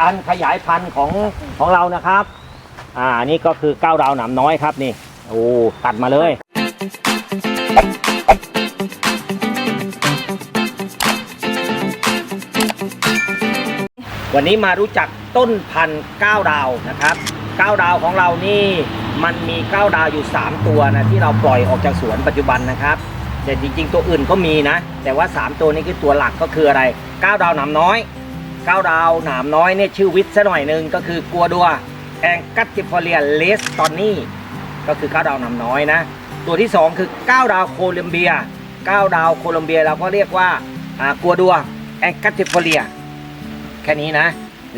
การขยายพันธุ์ของของเรานะครับ อ่านี่ก็คือก้าวดาวหนามน้อยครับนี่โอ้ตัดมาเลยวันนี้มารู้จักต้นพันธุ์ก้าวดาวนะครับก้าวดาวของเรานี่มันมีก้าวดาวอยู่ 3 ตัวนะที่เราปล่อยออกจากสวนปัจจุบันนะครับ แต่จริงๆ ตัวอื่นก็มีนะ แต่ว่า 3 ตัวนี้คือตัวหลักก็คืออะไรก้าวดาวหนามน้อย ก้าดาวหนามน้อยเนี่ยชื่อวิทย์ซะหน่อยนึงก็คือกัวดัวแองกัตติฟอเรียเลสตอนนี่ก็คือก้าดาวหนามน้อยนะ ตัวที่ 2 คือก้าดาวโคลัมเบียก้าดาวโคลัมเบียเราก็เรียกว่ากัวดัวแองกัตติฟอเรียแค่นี้นะ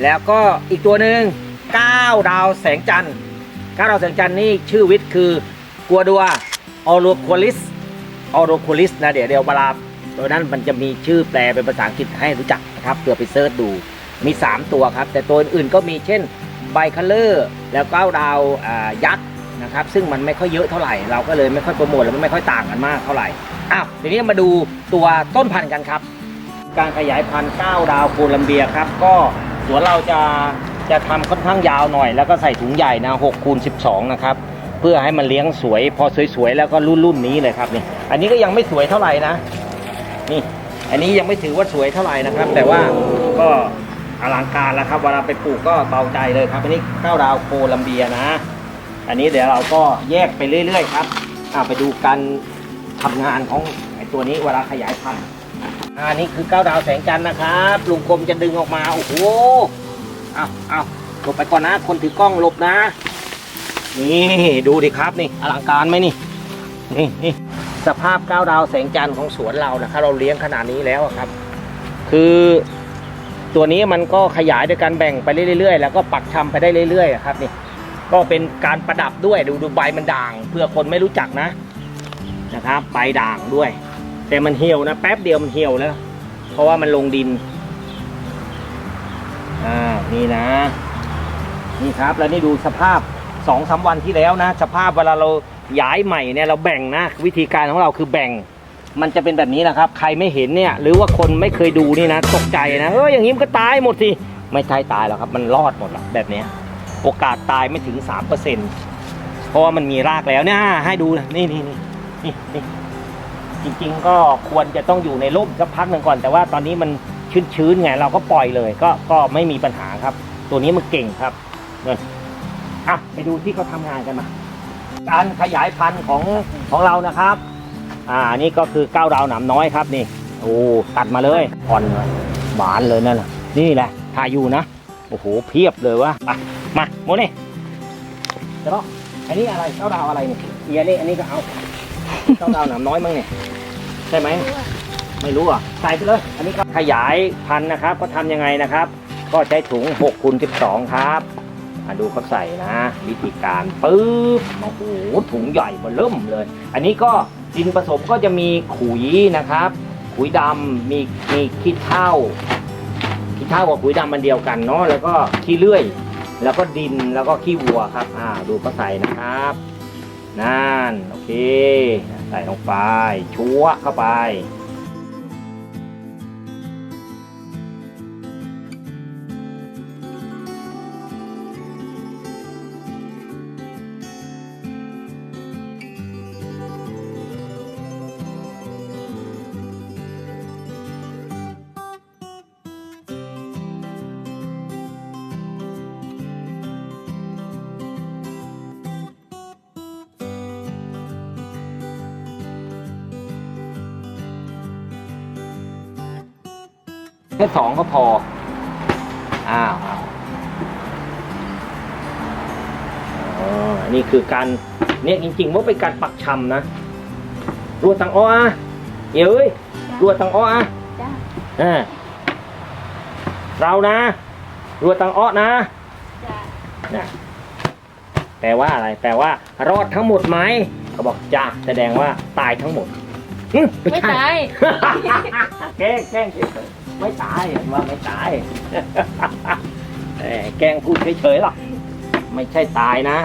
แล้วก็อีกตัวหนึ่ง9ดาวแสงจันทร์9ดาวแสงจันทร์นี่ชื่อวิทย์คือกัวดัวออโรโคลิสออโรโคลิสนะเดี๋ยวเดี๋ยวเวลา ตัวนั้นมันจะมีชื่อแปลเป็นภาษาอังกฤษให้รู้จักนะครับเผื่อไปเซิร์ชดูมี 3 ตัวครับ แต่ตัวอื่นๆก็มีเช่นไบคัลเลอร์แล้วก็ดาวอ่ายักษ์นะครับ ซึ่งมันไม่ค่อยเยอะเท่าไหร่ เราก็เลยไม่ค่อยโปรโมทแล้วมันไม่ค่อยต่างกันมากเท่าไหร่อ้าวทีนี้มาดูตัวต้นพันธุ์กันครับ การขยายพันธุ์9ดาวโคลัมเบียครับ ก็สวนเราจะจะทำค่อนข้างยาวหน่อย แล้วก็ใส่ถุงใหญ่นะ6คูณ12 นะครับ เพื่อให้มันเลี้ยงสวย พอสวยๆแล้วก็รุ่นรุ่นนี้เลยครับนี่อันนี้ก็ยังไม่สวยเท่าไหร่นะ นี่อันนี้ยังไม่ถือว่าสวยเท่าไหร่นะครับ แต่ว่าก็อลังการแล้วครับเวลาไปปลูกก็เบาใจเลยครับ อันนี้9ดาวโคลัมเบียนะ อันนี้เดี๋ยวเราก็แยกไปเรื่อยๆครับไปดูการทำงานของไอตัวนี้เวลาขยายพันธุ์อันนี้คือก้าวดาวแสงจันทร์นะครับลุงกรมจะดึงออกมาโอ้โหเอาเอาหลบไปก่อนนะ คนถือกล้องหลบนะ นี่ดูดิครับนี่อลังการไหมนี่นี่นี่ สภาพก้าวดาวแสงจันทร์ของสวนเรานะครับ เราเลี้ยงขนาดนี้แล้วครับ คือตัวนี้มันก็ขยายโดยการแบ่งไปเรื่อยๆ แล้วก็ปักชำไปได้เรื่อยๆครับนี่ก็เป็นการประดับด้วยดูดูใบมันด่าง เพื่อคนไม่รู้จักนะนะครับใบด่างด้วย แต่มันเหี่ยวนะแป๊บเดียวมันเหี่ยวแล้ว เพราะว่ามันลงดินอ่านี่นะ นี่ครับแล้วนี่ดูสภาพ สองสาวันที่แล้วนะ สภาพเวลาเราย้ายใหม่เนี่ยเราแบ่งนะ วิธีการของเราคือแบ่ง มันจะเป็นแบบนี้นะครับ ใครไม่เห็นเนี่ยหรือว่าคนไม่เคยดูนี่นะ ตกใจนะเอออย่างนี้มันก็ตายหมดสิไม่ใช่ตายหรอกครับ มันรอดหมดหรอกแบบนี้โอกาสตายไม่ถึง 3%เพราะว่ามันมีรากแล้วเนี่ยให้ดูนะนี่นี่นี่นี่นี่จริง ๆ ก็ควรจะต้องอยู่ในร่มสักพักหนึ่งก่อน แต่ว่าตอนนี้มันชื้นๆไงเราก็ปล่อยเลย ก็ก็ไม่มีปัญหาครับ ตัวนี้มันเก่งครับ อะไปดูที่เขาทำงานกันมาการขยายพันธุ์ของของเรานะครับ อ่านี่ก็คือก้าวดาวหนามน้อยครับนี่โอ้ตัดมาเลยอ่อนเลยหวานเลยนั่นแหละนี่แหละถ่ายอยู่นะโอ้โหเพียบเลยวะอะมาโมนี่เดี๋ยวอันนี้อะไรก้าวดาวอะไรเนี่ยเอียนี่อันนี้ก็เอาเจ้าวดาวหนามน้อยมั้งเนี่ยใช่ไหมไม่รู้อะใส่ไปเลย อันนี้ก็ขยายพันธุ์นะครับ ก็ทำยังไงนะครับ ก็ใช้ถุง6คูณ12 ครับ มาดูเขาใส่นะ วิธีการปึ๊บโอ้โหถุงใหญ่มาเริ่มเลย อันนี้ก็ดินผสมก็จะมีขุยนะครับ ขุยดำมีมีขี้เถ้าขี้เถ้ากับขุยดำมันเดียวกันเนาะแล้วก็ขี้เลื่อย แล้วก็ดินแล้วก็ขี้วัวครับอ่าดูเขาใส่นะครับนั่นโอเค ใส่ลงไป ชัวเข้าไป ค่สองก็พอ อ้าวอ้าวอ๋ออันนี้คือการเนี่ยจริงๆว่าเป็นการปักชำนะรวดตังอ้ออะเอ้ยรวดตังอ้ออะจ้าอ่าเรานะรวดตังอ้อนะจ้านะแปลว่าอะไร แปลว่า รอดทั้งหมดไหมเขาบอกจ้าแสดงว่าตายทั้งหมดหึไม่ใช่ตายแกล้งแกล้งเฉยๆ ไม่ตายว่าไม่ตายเอ่อแกล้งพูดเฉยๆหรอกไม่ใช่ตายนะ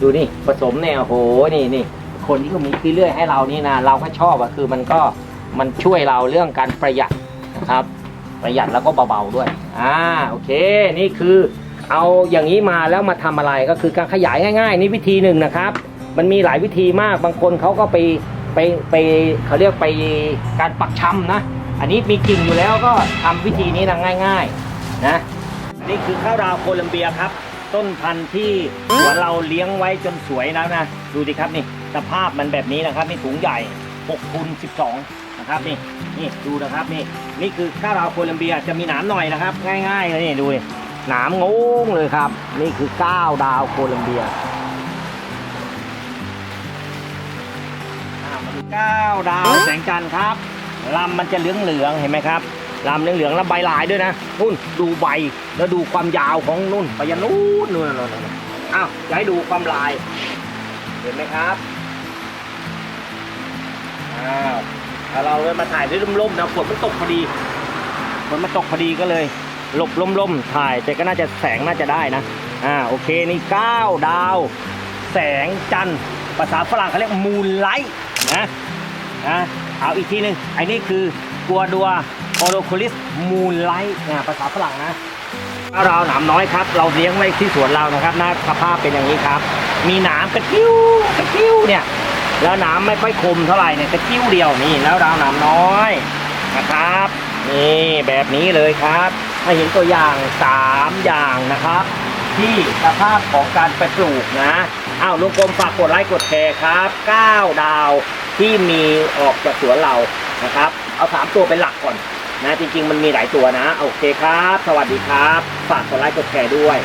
ดูนี่ผสมเนี่ยโอ้โหนี่นี่คนที่เขามีขี้เลื่อยให้เรานี่นะเราก็ชอบอะคือมันก็มันช่วยเราเรื่องการประหยัดนะครับ ประหยัดแล้วก็เบาๆด้วยอ่าโอเคนี่คือเอาอย่างนี้มาแล้วมาทำอะไรก็คือการขยายง่ายๆ นี่วิธีหนึ่งนะครับ มันมีหลายวิธีมากบางคนเขาก็ไปไปไปเขาเรียกไปการปักชำนะ อันนี้มีกิ่งอยู่แล้วก็ทำวิธีนี้นะง่าย ๆ นะ นี่คือข้าวดาวโคลัมเบียครับ ต้นพันธุ์ที่สวนเราเลี้ยงไว้จนสวยแล้วนะ ดูดิครับนี่สภาพมันแบบนี้นะครับนี่ถุงใหญ่6คูณ12 นะครับนี่นี่ดูนะครับนี่นี่คือข้าวดาวโคลัมเบียจะมีหนามหน่อยนะครับ ง่ายๆเลยนี่ดูดิหนามงงเลยครับ นี่คือก้าวดาวโคลัมเบียมาดูก้าวดาวแสงจันทร์ครับ ลำมันจะเหลืองๆเห็นไหมครับลำเหลืองๆแล้วใบลายด้วยนะนู่นดูใบแล้วดูความยาวของนู่นไปยันนู่นนู่นนู่นอ้าวจะให้ดูความลาย เห็นไหมครับอ้าวถ้าเราเลยมาถ่ายด้วยร่มๆนะฝนมันตกพอดีฝนมันตกพอดีก็เลย หลบร่มๆถ่ายแต่ก็น่าจะแสงน่าจะได้นะอ่าโอเคนี่เก้าดาว แสงจันทร์ภาษาฝรั่งเขาเรียกมูนไลท์นะ นะเอาอีกทีหนึ่งไอ้นี่คือกัวดัวโอโลคูลิสมูนไลท์นะภาษาฝรั่งนะข้าวดาหนามน้อยครับ เราเลี้ยงไว้ที่สวนเรานะครับหน้าสภาพเป็นอย่างนี้ครับ มีหนามกระติ้วกระติ้วเนี่ย แล้วหนามไม่ค่อยคมเท่าไหร่เนี่ยกระติ้วเดียวนี่แล้วดาวหนามน้อยนะครับนี่แบบนี้เลยครับให้เห็นตัวอย่างสามอย่างนะครับ ที่สภาพของการไปปลูกนะ อ้าวลุงกรมฝากกดไลค์กดแชร์ครับ9ดาวที่มีออกจากสวนเรานะครับ เอาสามตัวเป็นหลักก่อนนะจริงๆ มันมีหลายตัวนะ โอเคครับ สวัสดีครับ ฝากกดไลค์กดแชร์ด้วย